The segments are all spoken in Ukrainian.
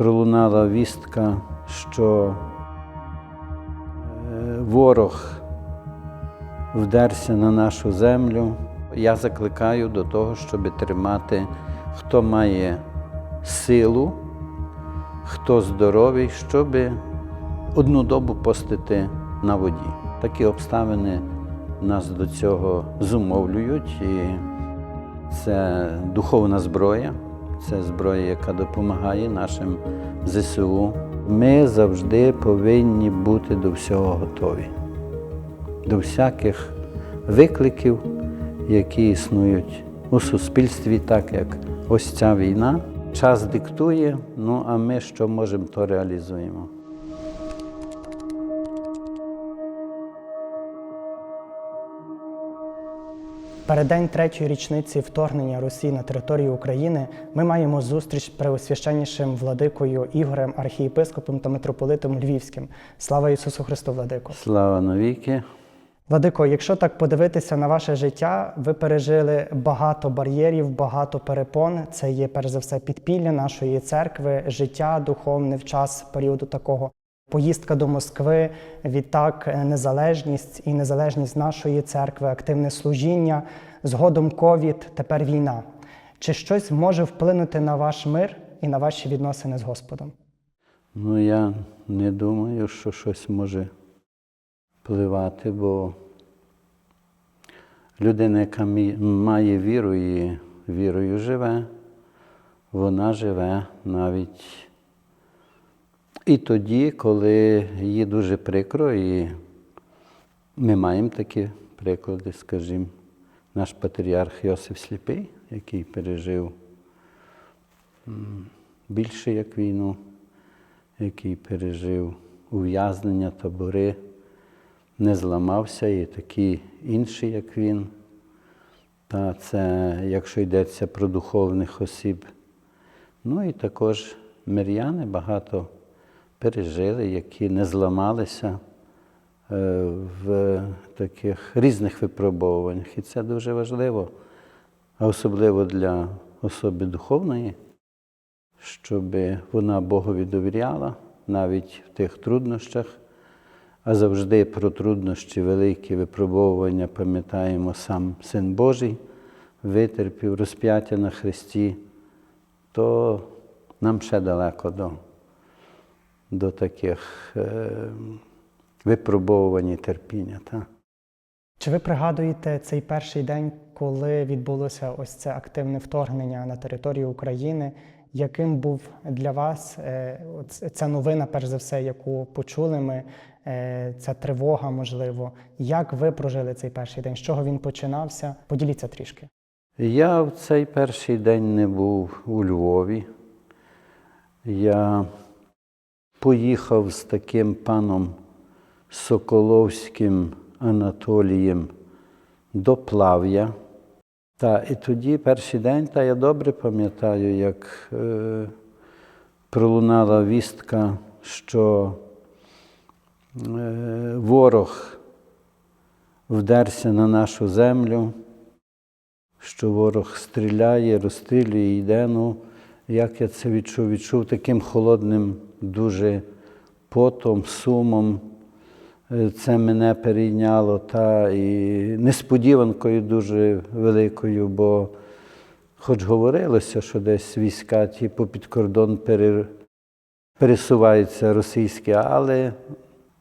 пролунала вістка, що е, ворог вдерся на нашу землю. Я закликаю до того, щоб тримати, хто має силу, хто здоровий, щоб одну добу постити на воді. Такі обставини нас до цього зумовлюють, і це духовна зброя, це зброя, яка допомагає нашим ЗСУ. Ми завжди повинні бути до всього готові, до всяких викликів, які існують у суспільстві, так як ось ця війна. Час диктує, ну а ми що можемо, то реалізуємо. Переддень третьої річниці вторгнення Росії на територію України ми маємо зустріч з преосвященнішим владикою Ігорем, архієпископом та митрополитом Львівським. Слава Ісусу Христу, владико! Слава навіки! Владико, якщо так подивитися на ваше життя, ви пережили багато бар'єрів, багато перепон. Це є перш за все підпілля нашої церкви, життя духовне в час періоду такого. Поїздка до Москви, відтак е, незалежність і незалежність нашої церкви, активне служіння, згодом ковід, тепер війна. Чи щось може вплинути на ваш мир і на ваші відносини з Господом? Ну, я не думаю, що щось може впливати, бо людина, яка має віру і вірою живе, вона живе навіть і тоді, коли їй дуже прикро, і ми маємо такі приклади, скажімо, наш патріарх Йосиф Сліпий, який пережив більше як війну, який пережив ув'язнення, табори, не зламався, і такі інші, як він. Та це, якщо йдеться про духовних осіб. Ну і також мир'яни багато пережили, які не зламалися е, в таких різних випробуваннях. І це дуже важливо, а особливо для особи духовної, щоб вона Богові довіряла навіть в тих труднощах, а завжди про труднощі, великі випробовування пам'ятаємо сам Син Божий, витерпів розп'яття на Христі, то нам ще далеко до, до таких е, випробовувань і терпіння. Та? Чи ви пригадуєте цей перший день, коли відбулося ось це активне вторгнення на територію України? Яким був для вас е, ця новина, перш за все, яку почули ми, е, ця тривога, можливо? Як ви прожили цей перший день? З чого він починався? Поділіться трішки. Я в цей перший день не був у Львові. Я поїхав з таким паном Соколовським Анатолієм до Плав'я. Та, і тоді перший день, та я добре пам'ятаю, як е, пролунала вістка, що е, ворог вдерся на нашу землю що ворог стріляє, розстрілює йде. Ну, як я це відчув? Відчув таким холодним дуже потом, сумом. Е, Це мене перейняло та і несподіванкою дуже великою, бо хоч говорилося, що десь війська ті попід кордон пересуваються російські, але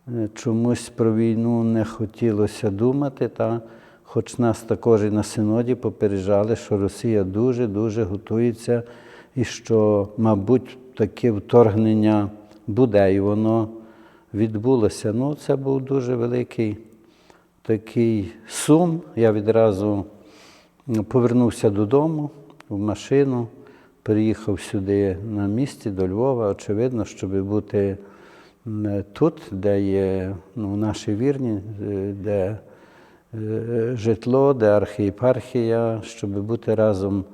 е, чомусь про війну не хотілося думати. Та, хоч нас також і на синоді попереджали, що Росія дуже-дуже готується і що, мабуть, таке вторгнення буде, і воно відбулося. Ну, це був дуже великий такий сум. Я відразу повернувся додому в машину, приїхав сюди на місці до Львова, очевидно, щоб бути тут, де є ну, наші вірні, е, де е, житло, де архієпархія, щоб бути разом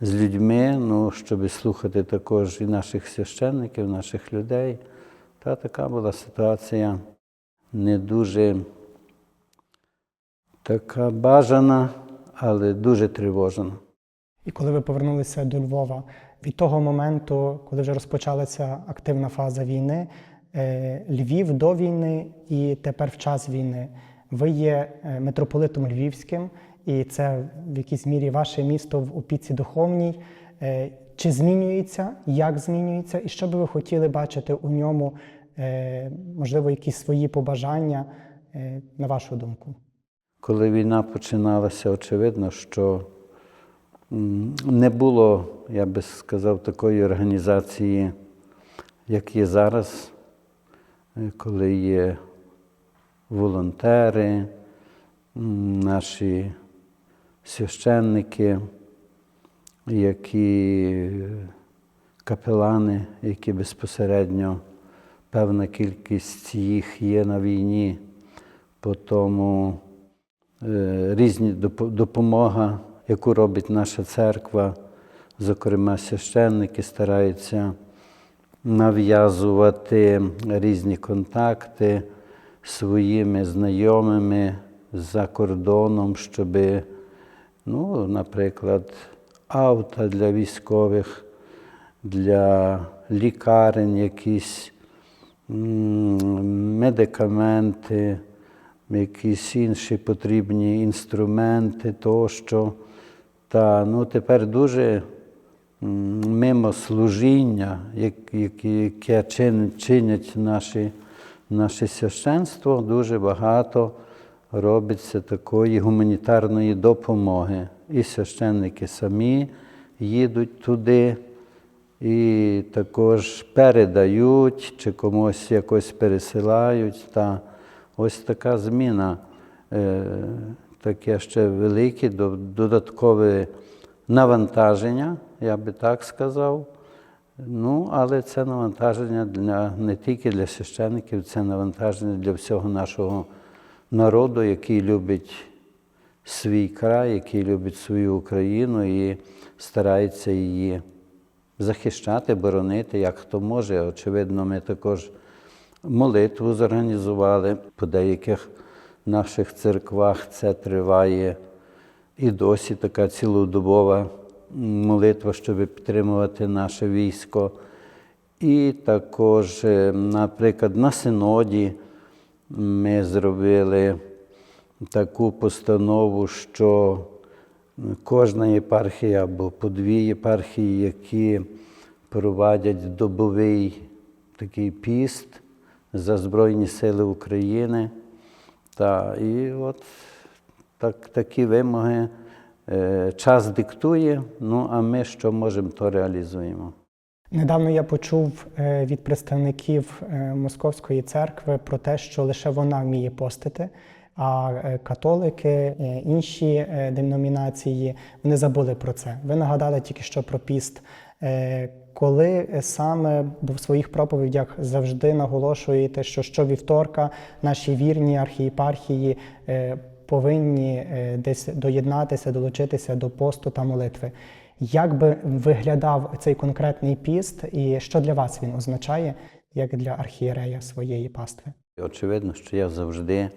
з людьми, ну, щоб слухати також і наших священників, наших людей. Та така була ситуація не дуже така бажана, але дуже тривожна. І коли ви повернулися до Львова, Від того моменту, коли вже розпочалася активна фаза війни, е, Львів до війни і тепер в час війни. Ви є е, митрополитом Львівським, і це в якійсь мірі ваше місто в опіці духовній. Е, Чи змінюється, як змінюється, і що би ви хотіли бачити у ньому, е, можливо, якісь свої побажання, е, на вашу думку? Коли війна починалася, очевидно, що не було, я би сказав, такої організації, як є зараз, коли є волонтери, наші священники, які капелани, які безпосередньо певна кількість їх є на війні, по тому е, різні доп- допомога, яку робить наша церква, зокрема священники стараються нав'язувати різні контакти своїми знайомими за кордоном, щоб, ну, наприклад, авто для військових, для лікарень якісь медикаменти, якісь інші потрібні інструменти тощо. Та ну, тепер дуже мимо служіння, яке чинять наші, наше священство, дуже багато робиться такої гуманітарної допомоги. І священники самі їдуть туди, і також передають чи комусь якось пересилають. Та ось така зміна, е, таке ще велике до- додаткове навантаження, я би так сказав. Ну, але це навантаження для, не тільки для священиків, це навантаження для всього нашого народу, який любить свій край, який любить свою Україну і старається її захищати, боронити, як хто може. Очевидно, ми також молитву зорганізували. По деяких наших церквах це триває і досі така цілодобова молитва, щоб підтримувати наше військо. І також, е, наприклад, на синоді ми зробили таку постанову, що кожна єпархія або по дві єпархії, які проводять добовий такий піст за Збройні Сили України. Та, і от так, такі вимоги е, час диктує, ну а ми що можемо, то реалізуємо. Недавно я почув е, від представників е, Московської церкви про те, що лише вона вміє постити, а е, католики, інші деномінації вони забули про це. Ви нагадали тільки що про піст. Коли саме в своїх проповідях завжди наголошуєте, що щовівторка наші вірні архієпархії повинні десь доєднатися, долучитися до посту та молитви. Як би виглядав цей конкретний піст, і що для вас він означає, як для архієрея своєї пастви? Очевидно, що я завжди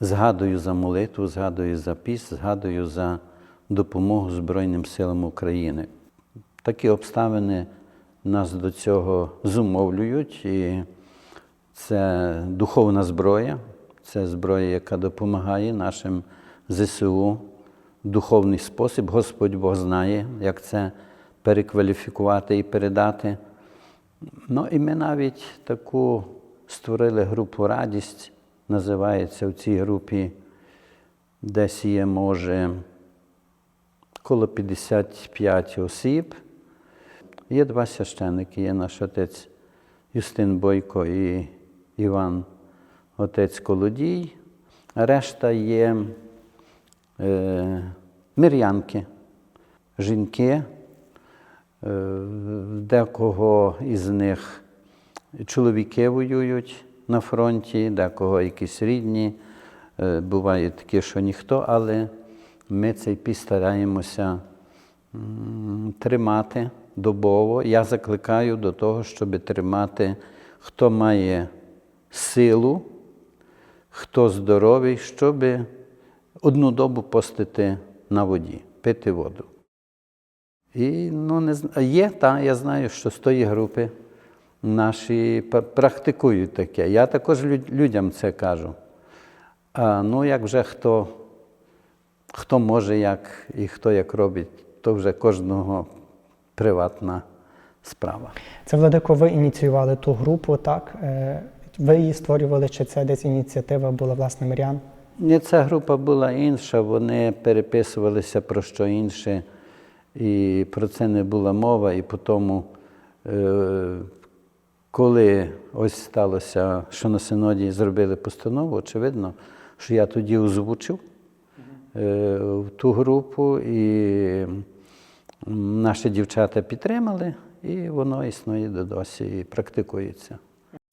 згадую за молитву, згадую за піст, згадую за допомогу Збройним силам України. Такі обставини нас до цього зумовлюють, і це духовна зброя, це зброя, яка допомагає нашим ЗСУ духовний спосіб. Господь Бог знає, як це перекваліфікувати і передати. Ну і ми навіть таку створили групу Радість, називається в цій групі, десь є, може, коло 55 осіб. Є два священники, є наш отець Юстин Бойко і Іван, отець Колодій. Решта є мир'янки, жінки. Е, Декого із них чоловіки воюють на фронті, декого якісь рідні. Е, Буває таке, що ніхто, але ми цей піс стараємося тримати добово. Я закликаю до того, щоб тримати, хто має силу, хто здоровий, щоб одну добу постити на воді, пити воду. І ну, не, зн- є, та, я знаю, що з тої групи наші практикують таке. Я також людям це кажу. А ну, як вже хто, хто може як і хто як робить, то вже кожного приватна справа. Це Владико, ви ініціювали ту групу, так? Е, Ви її створювали, чи це десь ініціатива була власне мирян? Ні, ця група була інша, вони переписувалися про що інше, і про це не була мова. І по тому, е, коли ось сталося, що на синоді зробили постанову, очевидно, що я тоді озвучив е, в ту групу, і наші дівчата підтримали, і воно існує до досі і практикується.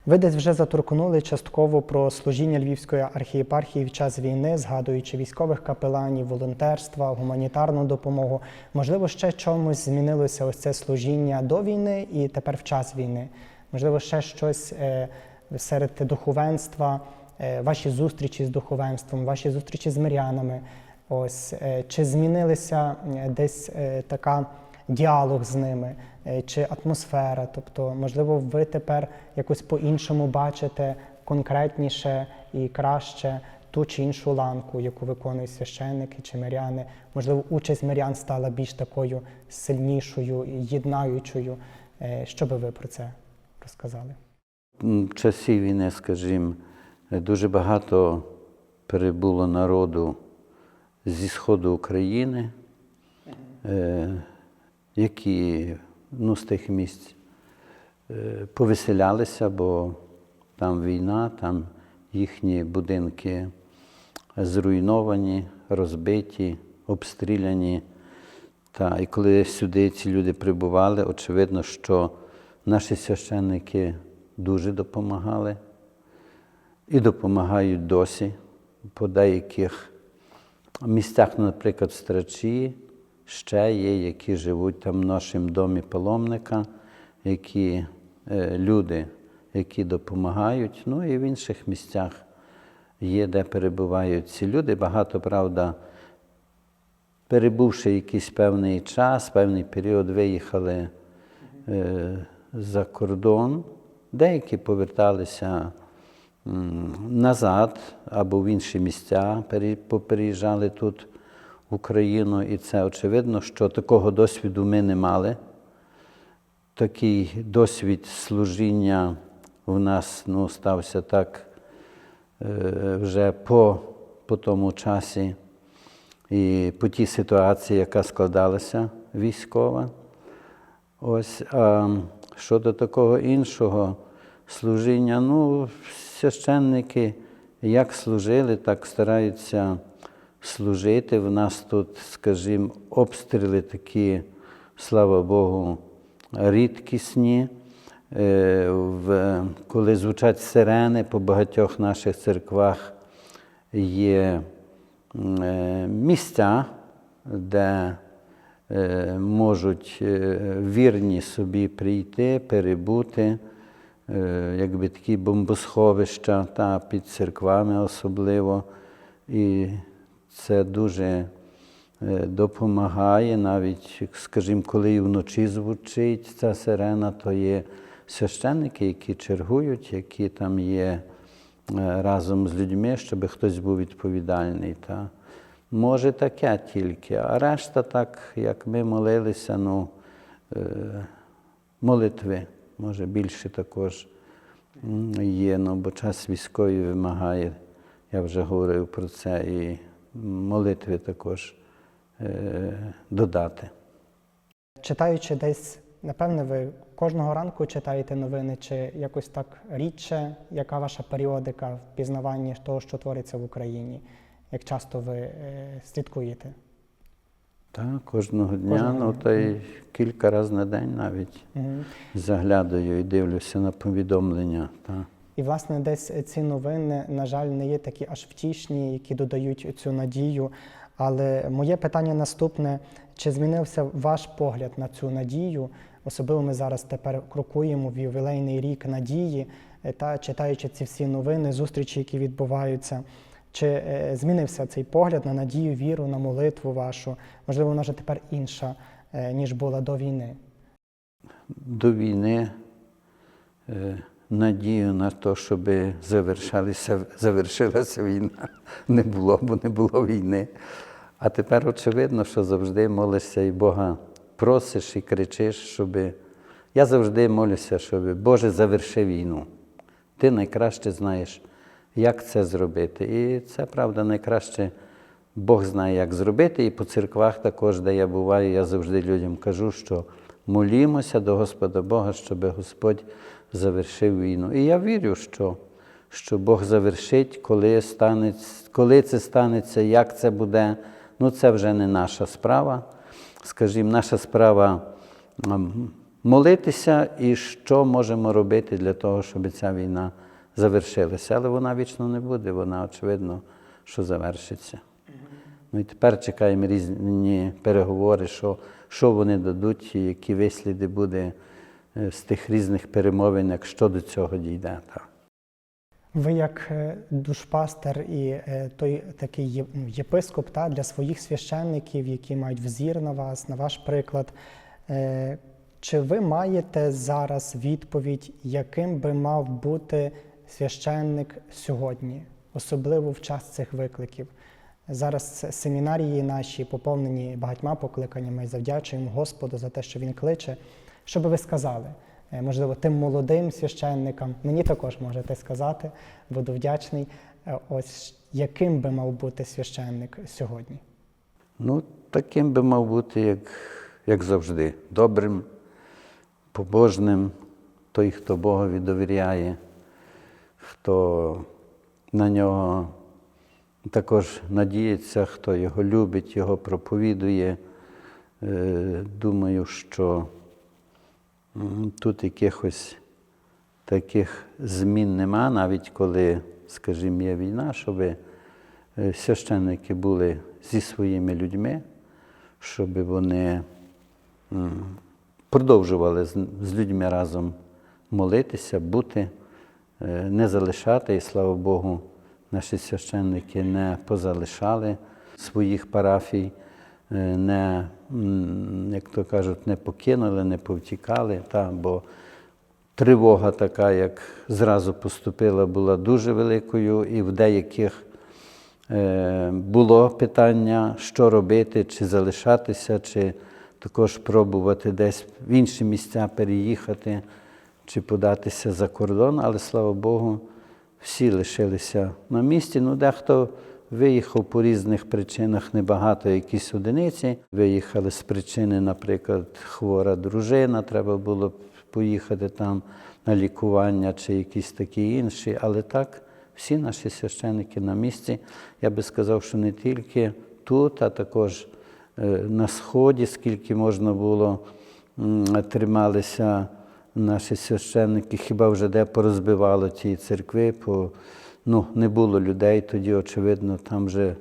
Ви десь вже заторкнули частково про служіння Львівської архієпархії в час війни, згадуючи військових капеланів, волонтерства, гуманітарну допомогу. Можливо, ще чомусь змінилося ось це служіння до війни і тепер в час війни. Можливо, ще щось е, серед духовенства, е, ваші зустрічі з духовенством, ваші зустрічі з мирянами. Ось е, чи змінилися десь така діалог з ними, чи атмосфера. Тобто, можливо, ви тепер якось по-іншому бачите конкретніше і краще ту чи іншу ланку, яку виконують священники чи миряни. Можливо, участь мирян стала більш такою сильнішою, і єднаючою. Е, Що би ви про це розказали? В часі війни, скажімо, дуже багато перебуло народу зі сходу України, е, які ну, з тих місць е, повеселялися, бо там війна, там їхні будинки зруйновані, розбиті, обстріляні. Та, і коли сюди ці люди прибували, очевидно, що наші священники дуже допомагали і допомагають досі по деяких місцях, наприклад, в Страчі, ще є, які живуть там в нашому домі паломника, які е, люди, які допомагають. Ну і в інших місцях є, де перебувають ці люди. Багато, правда, перебувши якийсь певний час, певний період, виїхали е, за кордон, деякі поверталися назад або в інші місця, пере- попереїжджали тут Україну, і це очевидно, що такого досвіду ми не мали. Такий досвід служіння в нас ну, стався так е, вже по, по тому часі і по тій ситуації, яка складалася військова. Ось, а щодо такого іншого служіння, ну, священники як служили, так стараються служити. В нас тут, скажімо, обстріли такі, слава Богу, рідкісні. Е, Коли звучать сирени по багатьох наших церквах, є е, місця, де е, можуть вірні собі прийти, перебути, якби такі бомбосховища та під церквами особливо. І це дуже е, допомагає, навіть, скажімо, коли і вночі звучить ця сирена, то є священники, які чергують, які там є е, разом з людьми, щоб хтось був відповідальний. Та. Може таке тільки, а решта, так як ми молилися, ну, е, молитви, може більше також є, ну, бо час військовий вимагає, я вже говорив про це, і молитви також е, додати. Читаючи десь, напевне, ви кожного ранку читаєте новини, чи якось так рідше, яка ваша періодика в пізнаванні того, що твориться в Україні? Як часто ви е, слідкуєте? Так, кожного дня, Кожного ну та й кілька разів на день навіть Мгм. заглядаю і дивлюся на повідомлення. Так. І, власне, десь ці новини, на жаль, не є такі аж втішні, які додають цю надію. Але моє питання наступне: чи змінився ваш погляд на цю надію? Особливо ми зараз тепер крокуємо в ювілейний рік надії, е, та читаючи ці всі новини, зустрічі, які відбуваються. Чи е, змінився цей погляд на надію, віру, на молитву вашу? Можливо, вона вже тепер інша. е, ніж була до війни? До війни надію на те, щоб завершилася війна, не було, бо не було війни. А тепер очевидно, що завжди молишся і Бога просиш і кричиш, щоб. Я завжди молюся, щоб Боже заверши війну. Ти найкраще знаєш, як це зробити. І це правда найкраще Бог знає, як зробити. І по церквах також, де я буваю, я завжди людям кажу, що молімося до Господа Бога, щоб Господь завершив війну. І я вірю, що, що Бог завершить, коли, станеться, коли це станеться, як це буде. Ну, це вже не наша справа. Скажімо, наша справа молитися і що можемо робити для того, щоб ця війна завершилася. Але вона вічно не буде, вона очевидно, що завершиться. Ну і тепер чекаємо різні переговори, що, що вони дадуть, які висліди буде з тих різних перемовин, якщо до цього дійде. Ви як е, душпастер і е, той такий ну, єпископ та, для своїх священників, які мають взір на вас, на ваш приклад. е, Чи ви маєте зараз відповідь, яким би мав бути священник сьогодні, особливо в час цих викликів? Зараз семінарії наші поповнені багатьма покликаннями. Завдячуємо Господу за те, що Він кличе. Що би ви сказали? Е, Можливо, тим молодим священникам, мені також можете сказати, буду вдячний. Е, Ось яким би мав бути священник сьогодні? Ну, таким би мав бути, як, як завжди, добрим, побожним, той, хто Богові довіряє, хто на нього також надіється, хто його любить, його проповідує. Е, Думаю, що тут якихось таких змін нема, навіть коли, скажімо, є війна, щоб е, священники були зі своїми людьми, щоб вони продовжували з, людьми разом молитися, бути, е, не залишати, і слава Богу, наші священники не позалишали своїх парафій, е, не, як то кажуть, не покинули, не повтікали, та, бо тривога така, як зразу поступила, була дуже великою, і в деяких е, було питання, що робити, чи залишатися, чи також пробувати десь в інші місця переїхати, чи податися за кордон, але слава Богу, всі лишилися на місці. Ну, дехто виїхав по різних причинах, небагато, якісь одиниці. Виїхали з причини, наприклад, хвора дружина, треба було поїхати там на лікування чи якісь такі інші. Але так, всі наші священники на місці. Я би сказав, що не тільки тут, а також е, на Сході, скільки можна було, трималися наші священники, хіба вже де порозбивало ті церкви, по, ну, не було людей, тоді, очевидно, там вже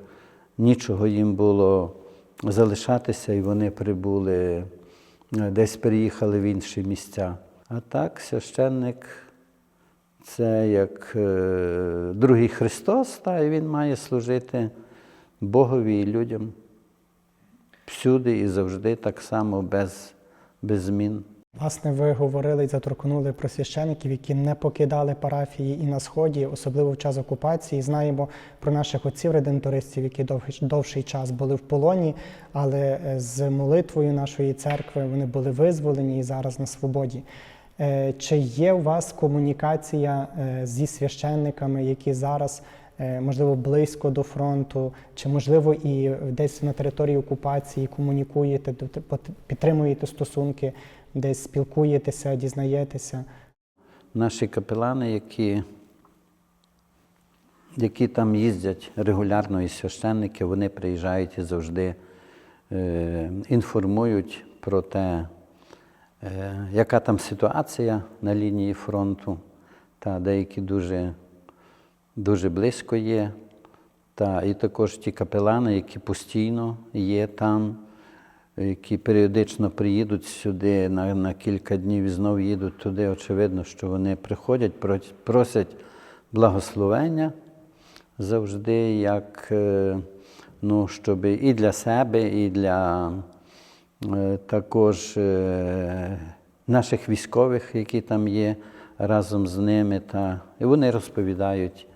нічого їм було залишатися, і вони прибули, е, десь переїхали в інші місця. А так, священник це як е, другий Христос, та, і він має служити Богові і людям всюди і завжди так само без, без змін. Власне, ви говорили і заторкнули про священиків, які не покидали парафії і на сході, особливо в час окупації. Знаємо про наших отців редентористів, які довгий, довший час були в полоні, але е, з молитвою нашої церкви вони були визволені і зараз на свободі. Е, Чи є у вас комунікація е, зі священниками, які зараз можливо близько до фронту, чи можливо і десь на території окупації комунікуєте, тобто підтримуєте стосунки, десь спілкуєтеся, дізнаєтеся? Наші капелани, які, які там їздять регулярно, і священники, вони приїжджають і завжди е, інформують про те, е, яка там ситуація на лінії фронту, та деякі дуже, дуже близько є. Та, і також ті капелани, які постійно є там, які періодично приїдуть сюди на, на кілька днів і знову їдуть туди. Очевидно, що вони приходять, прос- просять благословення завжди, як, е, ну, щоб і для себе, і для, е, також е, наших військових, які там є разом з ними. Та, і вони розповідають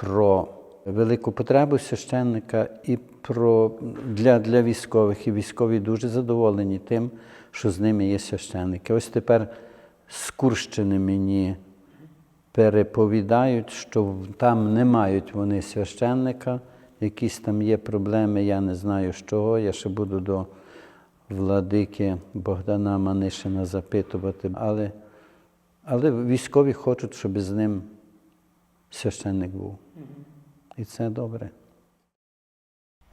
про велику потребу священника і про для, для військових. І військові дуже задоволені тим, що з ними є священники. Ось тепер з Курщини мені переповідають, що там не мають вони священника, якісь там є проблеми, я не знаю з чого. Я ще буду до владики Богдана Манишина запитувати. Але, але військові хочуть, щоб з ним священник був. І це добре.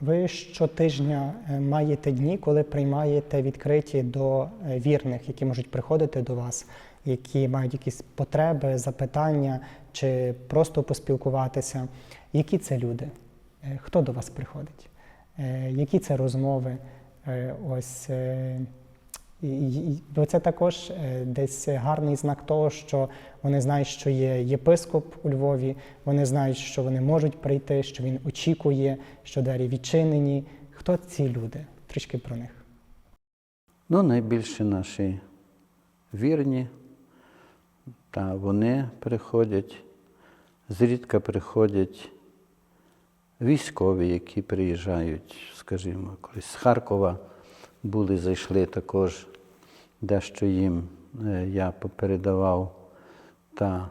Ви щотижня е, маєте дні, коли приймаєте відкриті до е, вірних, які можуть приходити до вас, які мають якісь потреби, запитання чи просто поспілкуватися. Які це люди? Е, Хто до вас приходить? Які це розмови? Ось бо це також е, десь гарний знак того, що вони знають, що є єпископ у Львові, вони знають, що вони можуть прийти, що він очікує, що двері відчинені. Хто ці люди? Трішки про них. Ну, найбільше наші вірні, та вони приходять, зрідка приходять військові, які приїжджають, скажімо, колись з Харкова були, зайшли також, дещо їм е, я попередавав. Та.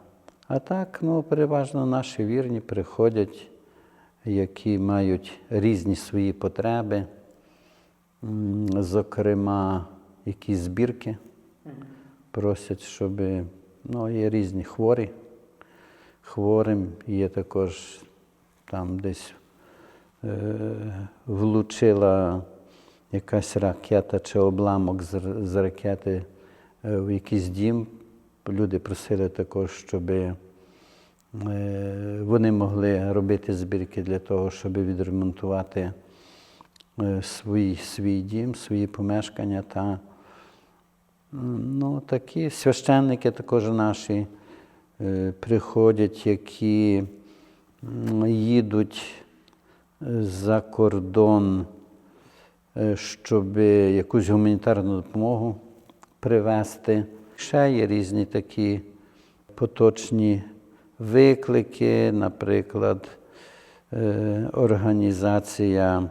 А так, ну, переважно наші вірні приходять, які мають різні свої потреби. Зокрема, якісь збірки просять, щоб ну, є різні хворі. Хворим є також там десь е, влучила якась ракета чи обламок з, ракети е, в якийсь дім. Люди просили також, щоб е, вони могли робити збірки для того, щоб відремонтувати е, свій, свій дім, свої помешкання. Та, ну, такі священники також наші приходять, які їдуть за кордон, щоб якусь гуманітарну допомогу привезти. Ще є різні такі поточні виклики, наприклад, е, організація е,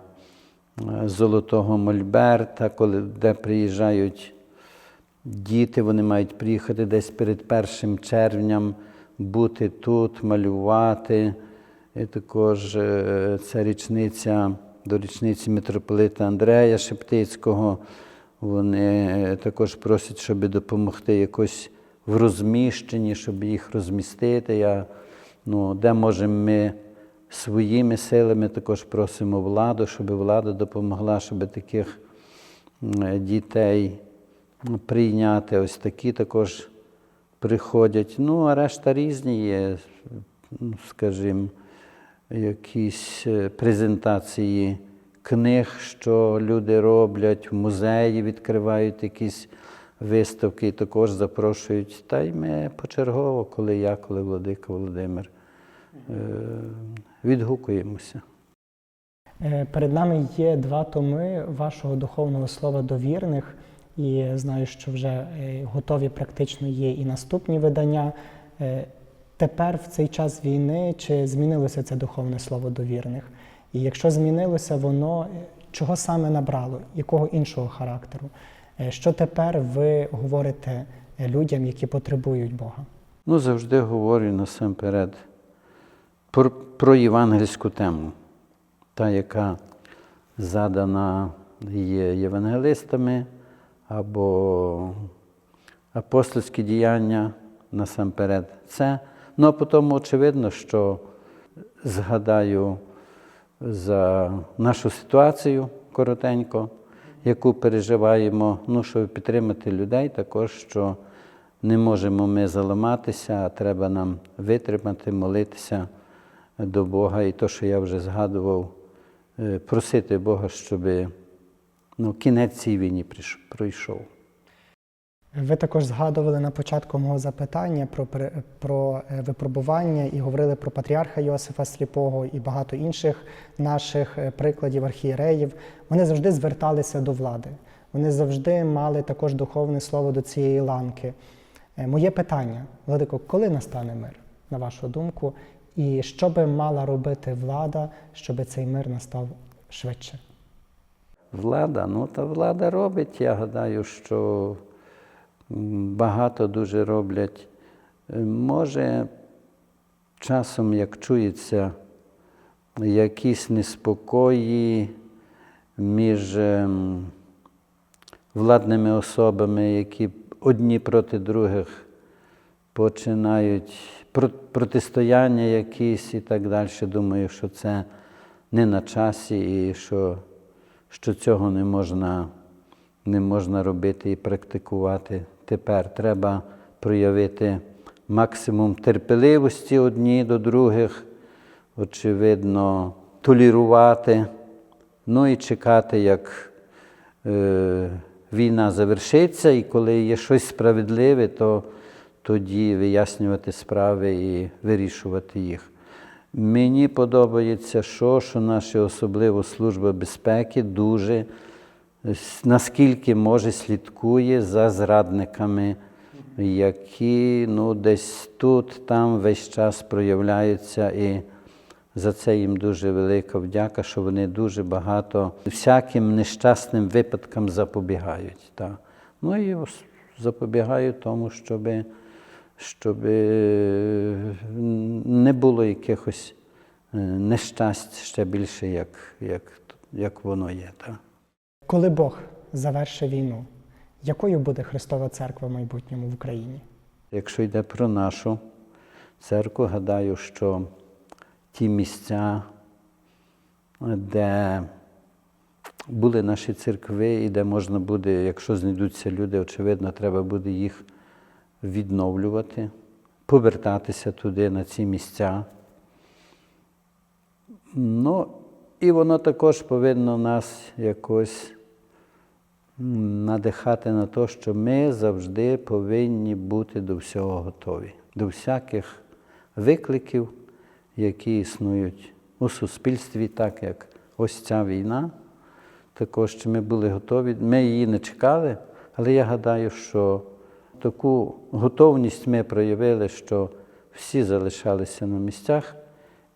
Золотого Мольберта, коли, де приїжджають діти, вони мають приїхати десь перед першим червням, бути тут, малювати. І також е, це річниця до річниці митрополита Андрея Шептицького. Вони е, також просять, щоб допомогти якось в розміщенні, щоб їх розмістити. Я, ну, де можемо ми своїми силами також просимо владу, щоб влада допомогла, щоб таких дітей прийняти. Ось такі також приходять. Ну, а решта різні є, скажімо, якісь е, презентації книг, що люди роблять, в музеї відкривають якісь виставки і також запрошують. Та й ми почергово, коли я, коли Владика Володимир, е, відгукуємося. Е, Перед нами є два томи вашого духовного слова до вірних, і знаю, що вже готові практично є і наступні видання. Тепер в цей час війни чи змінилося це духовне слово до вірних? І якщо змінилося воно, чого саме набрало, якого іншого характеру? Е, Що тепер ви говорите е, людям, які потребують Бога? Ну, завжди говорю насамперед про, про євангельську тему, та, яка задана є євангелистами або апостольські діяння насамперед. Це. Ну, а потім очевидно, що згадаю за нашу ситуацію коротенько, яку переживаємо, ну, щоб підтримати людей, також що не можемо ми заламатися, а треба нам витримати, молитися до Бога. І то, що я вже згадував, е, просити Бога, щоб ну, кінець цій війні прийш- пройшов. Ви також згадували на початку мого запитання про, про е, випробування і говорили про патріарха Йосифа Сліпого і багато інших наших е, прикладів архієреїв. Вони завжди зверталися до влади. вони завжди мали також духовне слово до цієї ланки. Е, Моє питання, Владико, коли настане мир, на вашу думку, і що би мала робити влада, щоб цей мир настав швидше? Влада, ну та влада робить. Я гадаю, що багато дуже роблять. Е, Може, часом, як чується, якісь неспокої між ем, владними особами, які одні проти других починають протистояння якісь і так далі. Думаю, що це не на часі і що, що цього не можна, не можна робити і практикувати тепер. Треба проявити максимум терпеливості одні до других, очевидно, толірувати, ну і чекати, як е, війна завершиться, і коли є щось справедливе, то тоді вияснювати справи і вирішувати їх. Мені подобається, що, що наша особливо служба безпеки дуже наскільки може слідкує за зрадниками, які ну, десь тут, там весь час проявляються. І за це їм дуже велика вдяка, що вони дуже багато всяким нещасним випадкам запобігають. Так. Ну і запобігають тому, щоб, щоб не було якихось е, нещасть ще більше, як, як, як воно є. Так. Коли Бог завершить війну, якою буде Христова Церква в майбутньому в Україні? Якщо йде про нашу церкву, гадаю, що ті місця, де були наші церкви, і де можна буде, якщо знайдуться люди, очевидно, треба буде їх відновлювати, повертатися туди, на ці місця. Ну, і воно також повинно нас якось надихати на те, що ми завжди повинні бути до всього готові, до всяких викликів, які існують у суспільстві, так як ось ця війна. Також ми були готові. Ми її не чекали, але я гадаю, що таку готовність ми проявили, що всі залишалися на місцях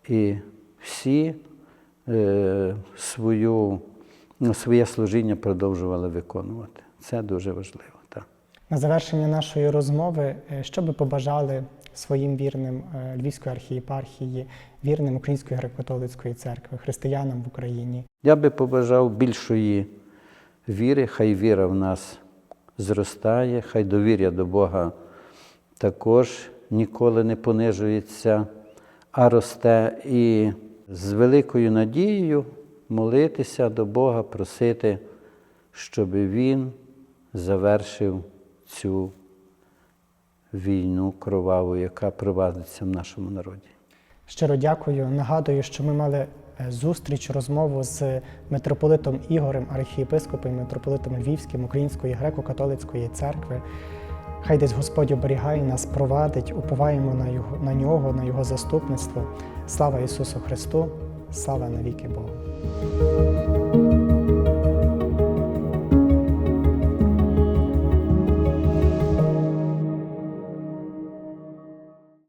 і всі свою, ну, своє служіння продовжували виконувати. Це дуже важливо. Так. На завершення нашої розмови, е, що би побажали своїм вірним е, Львівської архієпархії, вірним Української греко-католицької церкви, християнам в Україні? Я би побажав більшої віри, хай віра в нас зростає, хай довір'я до Бога також ніколи не понижується, а росте. І з великою надією молитися до Бога, просити, щоб Він завершив цю війну кроваву, яка провадиться в нашому народі. Щиро дякую. Нагадую, що ми мали е, зустріч, розмову з митрополитом Ігорем, архієпископом, митрополитом Львівським Української греко-католицької церкви. Хай десь Господь оберігає нас, провадить, уповаємо на, його, на нього, на Його заступництво. Слава Ісусу Христу, слава навіки Богу.